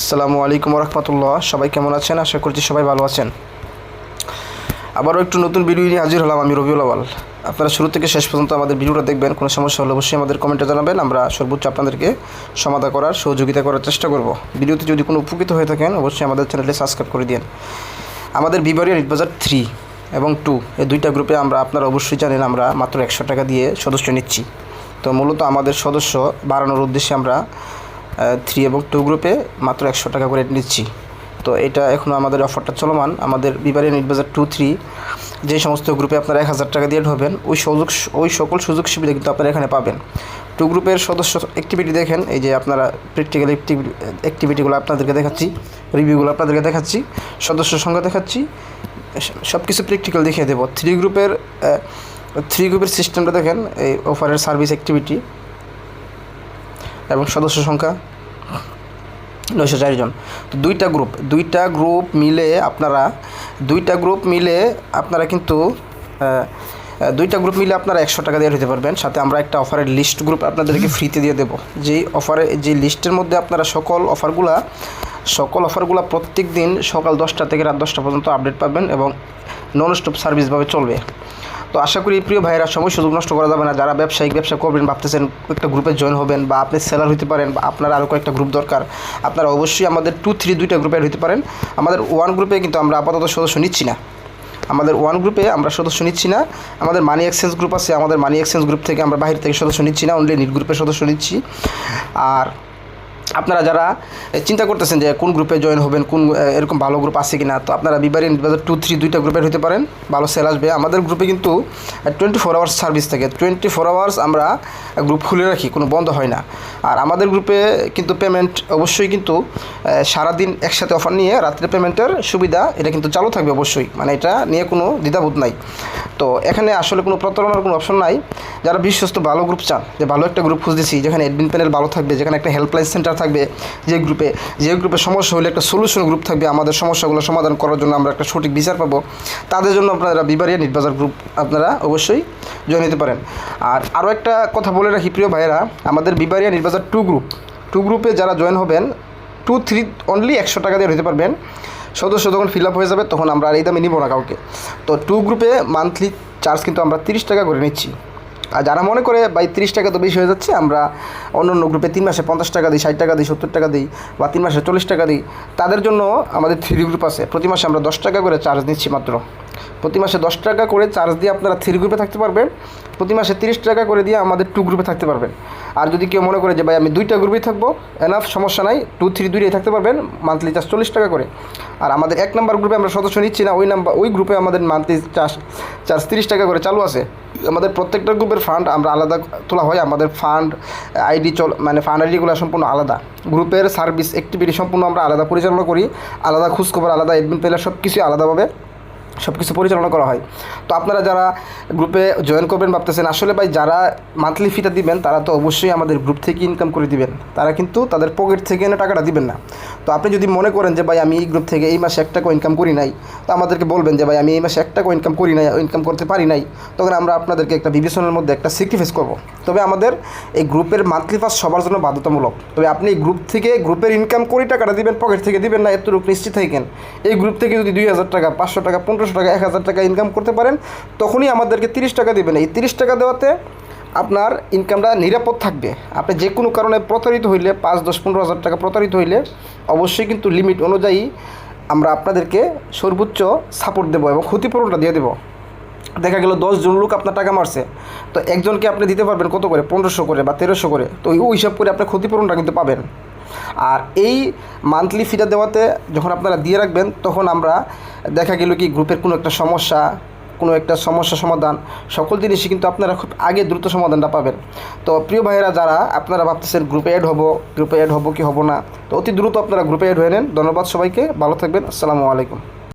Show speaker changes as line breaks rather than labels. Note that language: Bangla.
আসসালামু আলাইকুম রহমতুল্লাহ সবাই কেমন আছেন? আশা করছি সবাই ভালো আছেন। আবারও একটু নতুন ভিডিও নিয়ে হাজির হলাম আমি রবিউল আওয়াল আপনারা শুরু থেকে শেষ পর্যন্ত আমাদের ভিডিওটা দেখবেন। কোনো সমস্যা হলে অবশ্যই আমাদের কমেন্টে জানাবেন। আমরা সর্বোচ্চ আপনাদেরকে সমাধা করার, সহযোগিতা করার চেষ্টা করব। ভিডিওতে যদি কোনো উপকৃত হয়ে থাকেন, অবশ্যই আমাদের চ্যানেলে সাবস্ক্রাইব করে দিন আমাদের বিবারিয়া বাজার থ্রি এবং টু এই দুইটা গ্রুপে আমরা আপনারা অবশ্যই জানেন আমরা মাত্র একশো টাকা দিয়ে সদস্য নিচ্ছি। তো মূলত আমাদের সদস্য বাড়ানোর উদ্দেশ্যে আমরা থ্রি এবং টু গ্রুপে মাত্র একশো টাকা করে নিচ্ছি। তো এটা এখনও আমাদের অফারটা চলমান। আমাদের বিবারিয়া নিট বাজার টু থ্রি যে সমস্ত গ্রুপে আপনারা এক হাজার টাকা দিয়ে ঢোবেন ওই সুযোগ ওই সকল সুযোগ সুবিধা কিন্তু আপনারা এখানে পাবেন। টু গ্রুপের সদস্য অ্যাক্টিভিটি দেখেন, এই যে আপনারা প্র্যাকটিক্যাল অ্যাক্টিভিটিগুলো আপনাদেরকে দেখাচ্ছি রিভিউগুলো আপনাদেরকে দেখাচ্ছি, সদস্য সংখ্যা দেখাচ্ছি সব কিছু প্র্যাকটিক্যাল দেখিয়ে দেবো। থ্রি গ্রুপের থ্রি গ্রুপের সিস্টেমটা দেখেন, এই অফারের সার্ভিস অ্যাক্টিভিটি এবং সদস্য সংখ্যা নয়শো চারজন তো দুইটা গ্রুপ দুইটা গ্রুপ মিলে আপনারা, দুইটা গ্রুপ মিলে আপনারা কিন্তু দুইটা গ্রুপ মিলে আপনারা একশো টাকা দিয়ে দিতে পারবেন। সাথে আমরা একটা অফারের লিস্ট গ্রুপ আপনাদেরকে ফ্রিতে দিয়ে দেবো। যেই অফারে যে লিস্টের মধ্যে আপনারা সকল অফারগুলা সকল অফারগুলো প্রত্যেক দিন সকাল দশটা থেকে রাত দশটা পর্যন্ত আপডেট পাবেন এবং নন স্টপ সার্ভিসভাবে চলবে। তো আশা করি প্রিয় ভাইয়েরা, সময় সুযোগ নষ্ট করা যাবে না। যারা ব্যবসায়িক ব্যবসা করবেন, ভাবতেছেন একটা গ্রুপে জয়েন হবেন বা আপনি সেলার হতে পারেন বা আপনার আরও কয়েকটা গ্রুপ দরকার, আপনারা অবশ্যই আমাদের টু থ্রি দুইটা গ্রুপে হতে পারেন। আমাদের ওয়ান গ্রুপে কিন্তু আমরা আপাতত সদস্য নিচ্ছি না। আমাদের ওয়ান গ্রুপে আমরা সদস্য নিচ্ছি না। আমাদের মানি এক্সচেঞ্জ গ্রুপ আছে, আমাদের মানি এক্সচেঞ্জ গ্রুপ থেকে আমরা বাইরে থেকে সদস্য নিচ্ছি না অনলি নিট গ্রুপের সদস্য নিচ্ছি। আর আপনারা যারা চিন্তা করতেছেন যে কোন গ্রুপে জয়েন হবেন, কোন এরকম ভালো গ্রুপ আছে কি না তো আপনারা বিবারি টু থ্রি দুইটা গ্রুপের হতে পারেন, ভালো সেল আসবে। আমাদের গ্রুপে কিন্তু টোয়েন্টি ফোর আওয়ার্স সার্ভিস থাকে। টোয়েন্টি ফোর আওয়ার্স আমরা গ্রুপ খুলে রাখি, কোনো বন্ধ হয় না। আর আমাদের গ্রুপে কিন্তু পেমেন্ট অবশ্যই কিন্তু সারাদিন একসাথে অফার নিয়ে রাত্রে পেমেন্টের সুবিধা, এটা কিন্তু চালু থাকবে অবশ্যই। মানে এটা নিয়ে কোনো দ্বিধাবোধ নাই। তো এখানে আসলে কোনো প্রতারণার কোনো অপশন নাই। যারা বিশ্বস্ত ভালো গ্রুপ চান, যে ভালো একটা গ্রুপ খুঁজতেছি, যেখানে অ্যাডমিন প্যানেল ভালো থাকবে, যেখানে একটা হেল্পলাইন সেন্টার থাকবে যে গ্রুপে যে গ্রুপে সমস্যা হলে একটা সলিউশন গ্রুপ থাকবে, আমাদের সমস্যাগুলো সমাধান করার জন্য আমরা একটা সঠিক বিচার পাবো। তাদের জন্য আপনারা বিবারিয়া নির্বাচন গ্রুপ আপনারা অবশ্যই জয়েন হতে পারেন। আর আরও একটা কথা বলে রাখি প্রিয় ভাইয়েরা, আমাদের বিবারিয়া নির্বাচন টু গ্রুপ টু গ্রুপে যারা জয়েন হবেন টু থ্রি অনলি একশো টাকা দিয়ে হতে পারবেন। সদস্য যখন ফিল আপ হয়ে যাবে, তখন আমরা আর এই দামে নিব না কাউকে। তো টু গ্রুপে মান্থলি চার্জ কিন্তু আমরা তিরিশ টাকা করে নিচ্ছি। আর যারা মনে করে, ভাই, তিরিশ টাকা তো বেশি হয়ে যাচ্ছে, আমরা অন্য অন্য গ্রুপে তিন মাসে পঞ্চাশ টাকা দিই, ষাট টাকা দিই, সত্তর টাকা দিই বা তিন মাসে চল্লিশ টাকা দিই, তাদের জন্য আমাদের থ্রি গ্রুপ আছে। প্রতি মাসে আমরা দশ টাকা করে চার্জ নিচ্ছি মাত্র। প্রতি মাসে দশ টাকা করে চার্জ দিয়ে আপনারা থ্রি গ্রুপে থাকতে পারবেন। প্রতি মাসে তিরিশ টাকা করে দিয়ে আমাদের টু গ্রুপে থাকতে পারবেন। আর যদি কেউ মনে করে যে, ভাই, আমি দুইটা গ্রুপেই থাকব এনাফ সমস্যা নাই টু থ্রি দুইটাই থাকতে পারবেন মান্থলি চার্জ চল্লিশ টাকা করে। আর আমাদের এক নাম্বার গ্রুপে আমরা সদস্য নিচ্ছি না, ওই নাম্বার ওই গ্রুপে আমাদের মান্থলি চার্জ চার্জ তিরিশ টাকা করে চালু আছে। আমাদের প্রত্যেকটা গ্রুপের ফান্ড আমরা আলাদা তোলা হয়, আমাদের ফান্ড আইডি চল মানে ফান্ড আইডিগুলো সম্পূর্ণ আলাদা। গ্রুপের সার্ভিস অ্যাক্টিভিটি সম্পূর্ণ আমরা আলাদা পরিচালনা করি, আলাদা খোঁজখবর, আলাদা অ্যাডমিন পেলে সব কিছুই আলাদাভাবে। সব কিছু পরিচালনা করা হয়। তো আপনারা যারা গ্রুপে জয়েন করবেন ভাবতেছেন, আসলে ভাই যারা মান্থলি ফিটা দিবেন, তারা তো অবশ্যই আমাদের গ্রুপ থেকে ইনকাম করে দিবেন। তারা কিন্তু তাদের পকেট থেকে এনে টাকাটা দিবেন না। তো আপনি যদি মনে করেন যে, ভাই, আমি এই গ্রুপ থেকে এই মাসে এক টাকা ইনকাম করি নাই, তো আমাদেরকে বলবেন যে, ভাই, আমি এই মাসে এক টাকা ইনকাম করি নাই ইনকাম করতে পারি নাই। তখন আমরা আপনাদেরকে একটা বিবেচনার মধ্যে একটা স্যাক্রিফাইস করব। তবে আমাদের এই গ্রুপের মান্থলি পাস সবার জন্য বাধ্যতামূলক। তবে আপনি গ্রুপ থেকে গ্রুপের ইনকাম করে, টাকাটা দিবেন পকেট থেকে দিবেন না, এতটুকু নিশ্চিত থাকেন। এই গ্রুপ থেকে যদি দুই হাজার টাকা, পাঁচশো টাকা, পনেরোশো টাকা, এক হাজার টাকা ইনকাম করতে পারেন, তখনই আমাদেরকে তিরিশ টাকা দেবেন। এই তিরিশ টাকা দেওয়াতে আপনার ইনকামটা নিরাপদ থাকবে। আপনি যে কোনো কারণে প্রতারিত হইলে, পাঁচ, দশ, পনেরো হাজার টাকা প্রতারিত হইলে, অবশ্যই কিন্তু লিমিট অনুযায়ী আমরা আপনাদেরকে সর্বোচ্চ সাপোর্ট দেবো এবং ক্ষতিপূরণটা দিয়ে দেবো। দেখা গেল জন লোক আপনার টাকা মারছে। তো একজনকে আপনি দিতে পারবেন কত করে? পনেরোশো করে বা তেরোশো করে। তো ওই হিসাব করে আপনার ক্ষতিপূরণটা কিন্তু পাবেন। আর এই মান্থলি ফিটা দেওয়াতে যখন আপনারা দিয়ে রাখবেন, তখন আমরা দেখা গেল কি গ্রুপের কোনো একটা সমস্যা, কোনো একটা সমস্যা সমাধান, সকল জিনিসই কিন্তু আপনারা খুব আগে দ্রুত সমাধানটা পাবেন। তো প্রিয় ভাইয়েরা, যারা আপনারা ভাবতেছেন গ্রুপে অ্যাড হব গ্রুপে অ্যাড হব কি হব না, তো অতি দ্রুত আপনারা গ্রুপে অ্যাড হয়ে নেন। ধন্যবাদ সবাইকে, ভালো থাকবেন, আসসালামু আলাইকুম।